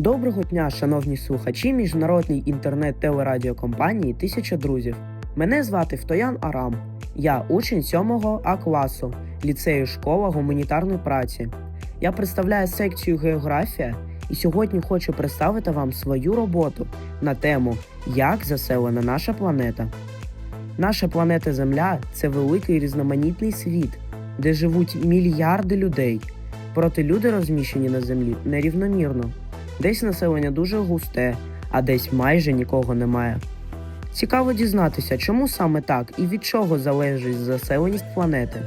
Доброго дня, шановні слухачі міжнародної інтернет-телерадіокомпанії Тисяча друзів. Мене звати Втоян Арам. Я учень 7 А класу ліцею школа гуманітарної праці. Я представляю секцію географія і сьогодні хочу представити вам свою роботу на тему Як заселена наша планета. Наша планета Земля це великий різноманітний світ, де живуть мільярди людей. Проте люди розміщені на землі нерівномірно. Десь населення дуже густе, а десь майже нікого немає. Цікаво дізнатися, чому саме так і від чого залежить заселеність планети.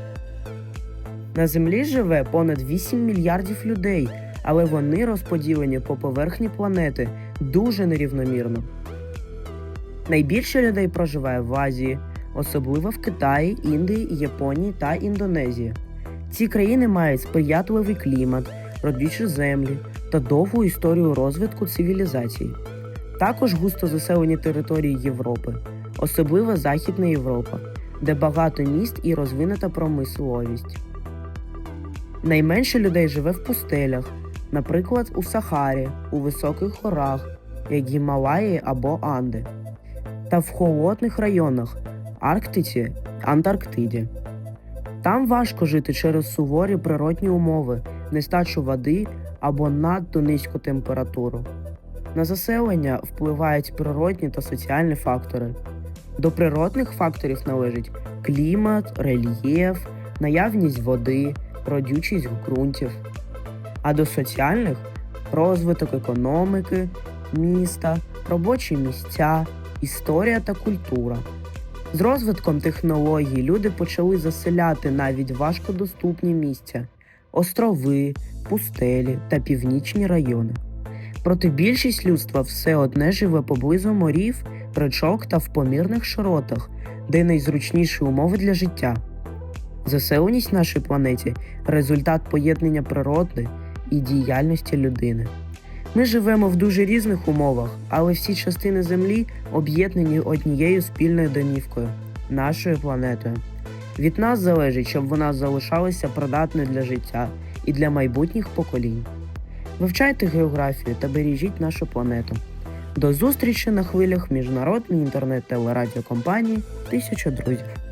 На Землі живе понад 8 мільярдів людей, але вони розподілені по поверхні планети дуже нерівномірно. Найбільше людей проживає в Азії, особливо в Китаї, Індії, Японії та Індонезії. Ці країни мають сприятливий клімат, родючі землі та довгу історію розвитку цивілізацій. Також густо заселені території Європи, особливо Західна Європа, де багато міст і розвинута промисловість. Найменше людей живе в пустелях, наприклад, у Сахарі, у високих горах, як Гімалаї або Анди, та в холодних районах Арктиці, Антарктиді. Там важко жити через суворі природні умови, нестачу води або надто низьку температуру. На заселення впливають природні та соціальні фактори. До природних факторів належить клімат, рельєф, наявність води, родючість ґрунтів. А до соціальних розвиток економіки, міста, робочі місця, історія та культура. З розвитком технологій люди почали заселяти навіть важкодоступні місця, острови, пустелі та північні райони. Проте більшість людства все одне живе поблизу морів, речок та в помірних широтах, де найзручніші умови для життя. Заселеність нашій планеті результат поєднання природи і діяльності людини. Ми живемо в дуже різних умовах, але всі частини Землі об'єднані однією спільною домівкою нашою планетою. Від нас залежить, щоб вона залишалася придатною для життя і для майбутніх поколінь. Вивчайте географію та бережіть нашу планету. До зустрічі на хвилях міжнародної інтернет-телерадіокомпанії Тисяча друзів.